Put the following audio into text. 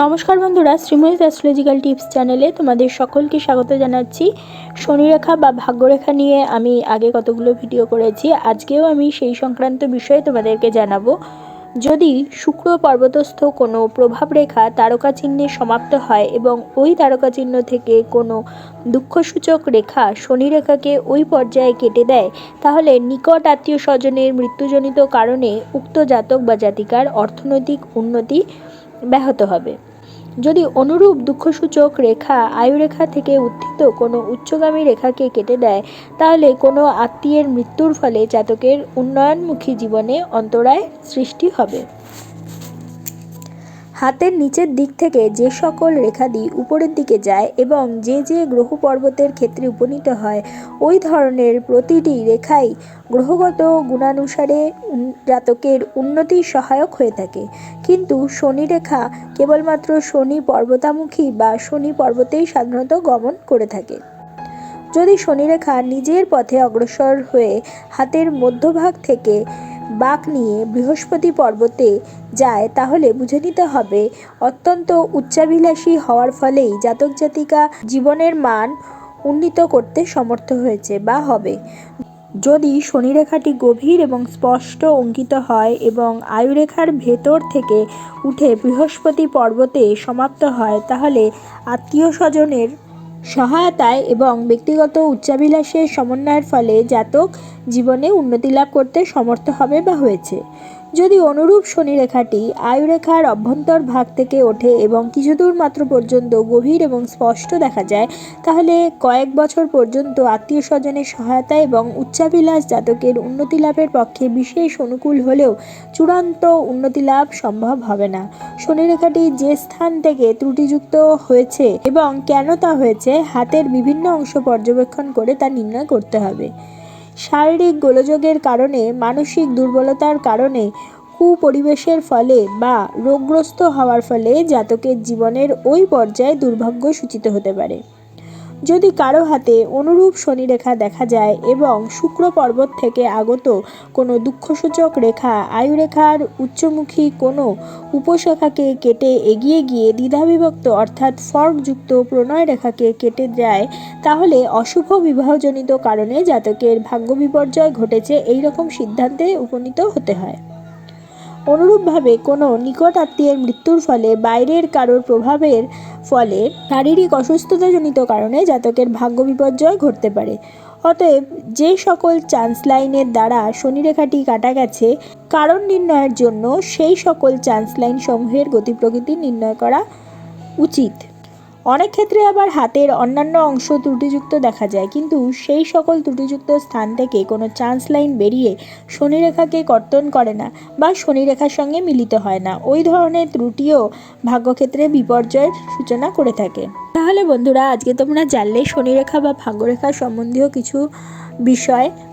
নমস্কার বন্ধুরা Sreemoyee astrological tips চ্যানেলে তোমাদের সকলকে স্বাগত জানাচ্ছি। শনিরেখা বা ভাগ্যরেখা নিয়ে আমি আগে কতগুলো ভিডিও করেছি, আজকেও আমি সেই সংক্রান্ত বিষয়ে তোমাদেরকে জানাব। যদি শুক্র পর্বতস্থ কোনো প্রভাব রেখা তারকা চিহ্নে সমাপ্ত হয় এবং ওই তারকা চিহ্ন থেকে কোনো দুঃখসূচক রেখা শনি রেখাকে ওই পর্যায়ে কেটে দেয়, তাহলে নিকট আত্মীয় স্বজনের মৃত্যুজনিত কারণে উক্ত জাতক বা জাতিকার অর্থনৈতিক উন্নতি ব্যাহত হবে। যদি অনুরূপ দুঃখসূচক রেখা আয়ুরেখা থেকে উত্থিত কোনো উচ্চগামী রেখাকে কেটে দেয়, তাহলে কোনো আত্মীয়ের মৃত্যুর ফলে জাতকের উন্নয়নমুখী জীবনে অন্তরায় সৃষ্টি হবে। হাতের নিচের দিক থেকে যে সকল রেখাদি উপরের দিকে যায় এবং যে যে গ্রহ পর্বতের ক্ষেত্রে উপনীত হয়, ওই ধরনের প্রতিটি রেখাই গ্রহগত গুণানুসারে জাতকের উন্নতির সহায়ক হয়ে থাকে। কিন্তু শনি রেখা কেবলমাত্র শনি পর্বতামুখী বা শনি পর্বতেই সাধারণত গমন করে থাকে। যদি শনিরেখা নিজের পথে অগ্রসর হয়ে হাতের মধ্যভাগ থেকে বাঁক নিয়ে বৃহস্পতি পর্বতে যায়, তাহলে বুঝে নিতে হবে অত্যন্ত উচ্চাভিলাষী হওয়ার ফলেই জাতক জাতিকা জীবনের মান উন্নীত করতে সমর্থ হয়েছে বা হবে। যদি শনিরেখাটি গভীর এবং স্পষ্ট অঙ্কিত হয় এবং আয়ুরেখার ভেতর থেকে উঠে বৃহস্পতি পর্বতে সমাপ্ত হয়, তাহলে আত্মীয় স্বজনের সহায়তায় এবং ব্যক্তিগত উচ্চাভিলাষের সমন্বয়ের ফলে জাতক জীবনে উন্নতি লাভ করতে সমর্থ হবে বা হয়েছে। যদি অনুরূপ শনি শনিরেখাটি আয়ুরেখার অভ্যন্তর ভাগ থেকে ওঠে এবং কিছু দূর মাত্র পর্যন্ত গভীর এবং স্পষ্ট দেখা যায়, তাহলে কয়েক বছর পর্যন্ত আত্মীয় স্বজনের সহায়তা এবং উচ্চাভিলাষ জাতকের উন্নতি লাভের পক্ষে বিশেষ অনুকূল হলেও চূড়ান্ত উন্নতি লাভ সম্ভব হবে না। শনিরেখাটি যে স্থান থেকে ত্রুটিযুক্ত হয়েছে এবং কেন তা হয়েছে, হাতের বিভিন্ন অংশ পর্যবেক্ষণ করে তা নির্ণয় করতে হবে। শারীরিক গোলযোগের কারণে, মানসিক দুর্বলতার কারণে, কুপরিবেশের ফলে বা রোগগ্রস্ত হওয়ার ফলে জাতকের জীবনের ওই পর্যায়ে দুর্ভাগ্য সূচিত হতে পারে। যদি কারও হাতে অনুরূপ শনিরেখা দেখা যায় এবং শুক্র পর্বত থেকে আগত কোনো দুঃখসূচক রেখা, আয়ুরেখার উচ্চমুখী কোনো উপশাখাকে কেটে এগিয়ে গিয়ে দ্বিধাবিভক্ত অর্থাৎ ফর্কযুক্ত প্রণয় রেখাকে কেটে যায়, তাহলে অশুভ বিবাহজনিত কারণে জাতকের ভাগ্য বিপর্যয় ঘটেছে এই রকম সিদ্ধান্তে উপনীত হতে হয়। অনুরূপভাবে কোনো নিকট আত্মীয়ের মৃত্যুর ফলে বাইরের কারোর প্রভাবের ফলে শারীরিক অসুস্থতাজনিত কারণে জাতকের ভাগ্য বিপর্যয় ঘটতে পারে। অতএব যে সকল চান্স লাইনের দ্বারা শনিরেখাটি কাটা গেছে, কারণ নির্ণয়ের জন্য সেই সকল চান্স লাইন সমূহের গতি প্রকৃতি নির্ণয় করা উচিত। অনেক ক্ষেত্রে আবার হাতের অন্যান্য অংশ ত্রুটিযুক্ত দেখা যায়, কিন্তু সেই সকল ত্রুটিযুক্ত স্থান থেকে কোনো চান্স লাইন বেরিয়ে শনিরেখাকে কর্তন করে না বা শনিরেখার সঙ্গে মিলিত হয় না। ওই ধরনের ত্রুটিও ভাগ্যক্ষেত্রে বিপর্যয়ের সূচনা করে থাকে। তাহলে বন্ধুরা, আজকে তোমরা জানলে শনিরেখা বা ভাগ্যরেখা সম্বন্ধীয় কিছু বিষয়